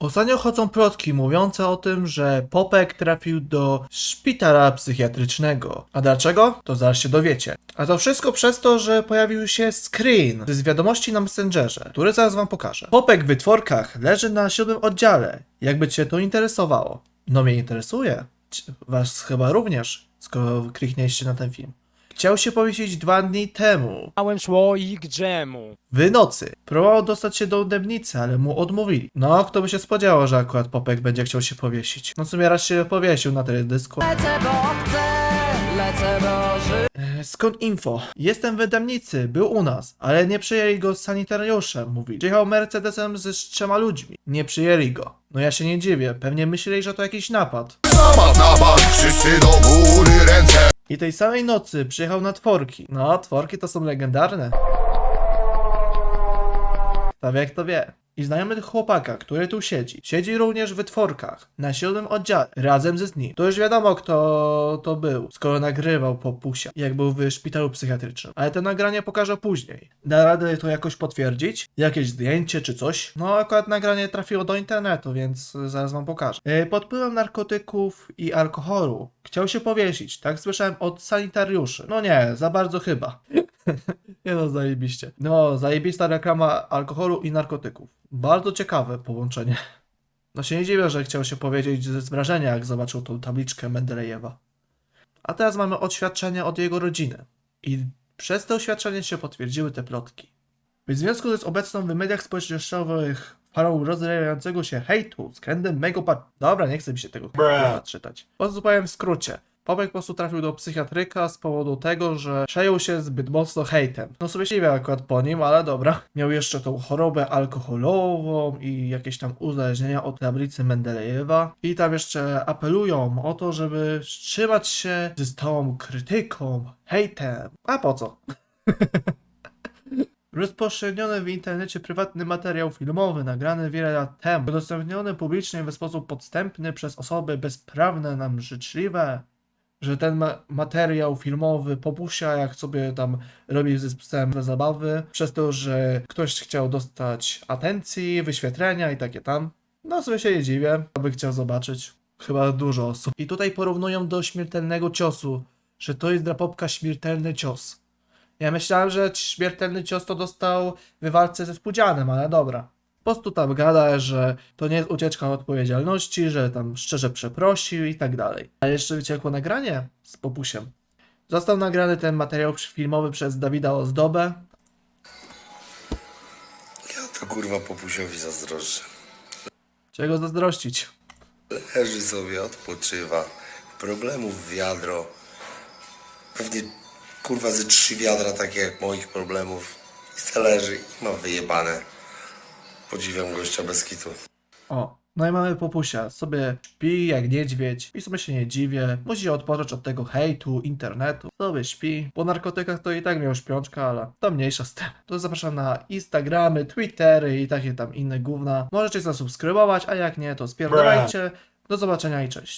Ostatnio chodzą plotki mówiące o tym, że Popek trafił do szpitala psychiatrycznego. A dlaczego? To zaraz się dowiecie. A to wszystko przez to, że pojawił się screen z wiadomości na Messengerze, który zaraz wam pokażę. Popek w wytworkach leży na siódmym oddziale. Jakby cię to interesowało. No mnie interesuje. Was chyba również, skoro kliknęliście na ten film. Chciał się powiesić dwa dni temu, Małem słoik dżemu. w nocy. Próbował dostać się do dębnicy, ale mu odmówili. No, kto by się spodziewał, że akurat Popek będzie chciał się powiesić. No w sumie raz się powiesił na teledysku. Lecę, bo chcę, lecę, bo. E, Skąd info? Jestem w dębnicy, był u nas, ale nie przyjęli go z sanitariuszem, mówi. Przyjechał Mercedesem ze z trzema ludźmi. Nie przyjęli go. No ja się nie dziwię, pewnie myśleli, że to jakiś napad. Napad, napad, wszyscy do góry ręce I tej samej nocy przyjechał na tworki. No, tworki to są legendarne. Kto wie, kto wie. I znajomy chłopaka, który tu siedzi, siedzi również w tworkach, na siódmym oddziale, razem ze nim. To już wiadomo, kto to był, skoro nagrywał po pusia, jak był w szpitalu psychiatrycznym. Ale to nagranie pokażę później. Da radę to jakoś potwierdzić? Jakieś zdjęcie czy coś? No, akurat nagranie trafiło do internetu, więc zaraz wam pokażę. E, Pod wpływem narkotyków i alkoholu chciał się powiesić, tak słyszałem od sanitariuszy. No nie, za bardzo chyba. Nie no, zajebiście. No, zajebista reklama alkoholu i narkotyków. Bardzo ciekawe połączenie. No się nie dziwię, że chciał się powiedzieć z wrażenia, jak zobaczył tą tabliczkę Mendelejewa. A teraz mamy oświadczenie od jego rodziny. I przez to oświadczenie się potwierdziły te plotki. W związku z obecną w mediach społecznościowych falą rozwijającego się hejtu względem mego pat... Dobra, nie chcę mi się tego czytać. Po prostu powiem w skrócie. Popek po prostu trafił do psychiatryka z powodu tego, że przejął się zbyt mocno hejtem. No sobie nie wiem akurat po nim, ale dobra. Miał jeszcze tą chorobę alkoholową i jakieś tam uzależnienia od tablicy Mendelejewa. I tam jeszcze apelują o to, żeby wstrzymać się z tą krytyką, hejtem. A po co? Rozpowszechniony w internecie prywatny materiał filmowy nagrany wiele lat temu, udostępniony publicznie w sposób podstępny przez osoby bezprawne nam życzliwe, że ten ma- materiał filmowy popusia, jak sobie tam robi z psem za zabawy, przez to, że ktoś chciał dostać atencji, wyświetlenia i takie tam. No sobie się nie dziwię, aby chciał zobaczyć. Chyba dużo osób. I tutaj porównują do śmiertelnego ciosu, że to jest dla Popka śmiertelny cios. Ja myślałem, że śmiertelny cios to dostał w walce ze Spudzianem, ale dobra. Po prostu tam gada, że to nie jest ucieczka od odpowiedzialności, że tam szczerze przeprosił i tak dalej. A jeszcze wyciekło nagranie z Popusiem. Został nagrany ten materiał filmowy przez Dawida Ozdobę. Ja to kurwa popusiowi zazdroszczę. Czego zazdrościć? Leży sobie, odpoczywa. Problemów wiadro. Pewnie kurwa ze trzy wiadra takie jak moich problemów. I leży i ma wyjebane. Podziwiam gościa bez kitu. O, no i mamy Popusia. Sobie śpi jak niedźwiedź i sobie się nie dziwię. Musi odpocząć od tego hejtu, internetu. Sobie śpi. Po narkotykach to i tak miał śpiączka, ale to mniejsza z tym. To zapraszam na Instagramy, Twittery i takie tam inne gówna. Możecie zasubskrybować, a jak nie, to spierdalajcie. Do zobaczenia i cześć.